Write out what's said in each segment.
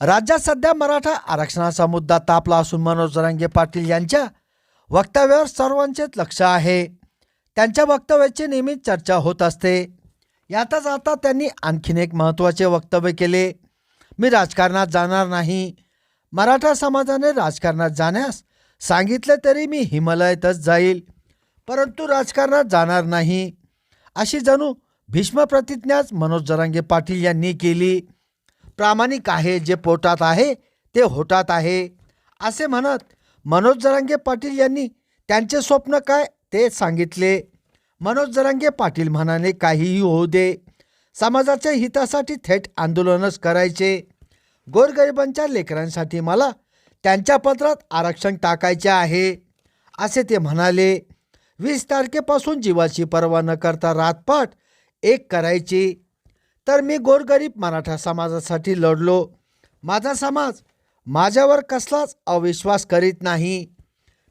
राज्यात सध्या मराठा आरक्षणाचा मुद्दा तापला असून मनोज जरांगे पाटील यांच्या वक्तव्यावर सर्वांचेच लक्ष आहे. त्यांच्या वक्तव्याची नेहमीच चर्चा होत असते. यातच आता त्यांनी आणखीन एक महत्त्वाचे वक्तव्य केले. मी राजकारणात जाणार नाही. मराठा समाजाने राजकारणात जाण्यास सांगितले तरी मी हिमालयातच जाईल. परंतु राजकारणात जाणार नाही. अशी जणू भीष्म प्रतिज्ञाच मनोज जरांगे पाटील यांनी केली. प्रामाणिक आहे जे पोटात आहे ते होटात आहे. असे म्हणत मनोज जरांगे पाटील यांनी त्यांचे स्वप्न काय ते सांगितले. मनोज जरांगे पाटील म्हणाले काहीही होऊ दे. समाजाच्या हितासाठी थेट आंदोलनच करायचे. गोरगरिबांच्या लेकरांसाठी मला त्यांच्या पत्रात आरक्षण टाकायचे आहे. असे ते म्हणाले. वीस तारखेपासून जीवाची पर्वा न करता रातपाट एक करायची. तर मी गोरगरीब मराठा समाजासाठी लढलो. माझा समाज माझ्यावर कसलाच अविश्वास करीत नाही.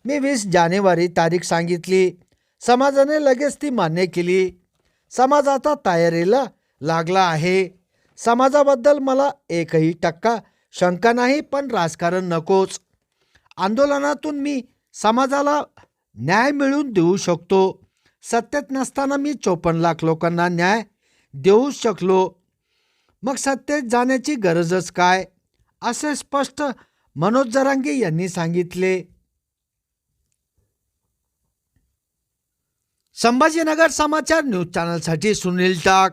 मी वीस जानेवारी तारीख सांगितली. समाजाने लगेच ती मान्य केली. समाज आता तयारीला लागला आहे. समाजाबद्दल मला एकही टक्का शंका नाही पण राजकारण नकोच. आंदोलनातून मी समाजाला न्याय मिळवून देऊ शकतो. सत्तेत नसताना मी चोपन्न लाख लोकांना न्याय देऊ शकलो. मग सत्तेत जाण्याची गरजच काय? असे स्पष्ट मनोज जरांगे यांनी सांगितले. संभाजीनगर समाचार न्यूज चॅनलसाठी सुनील टाक.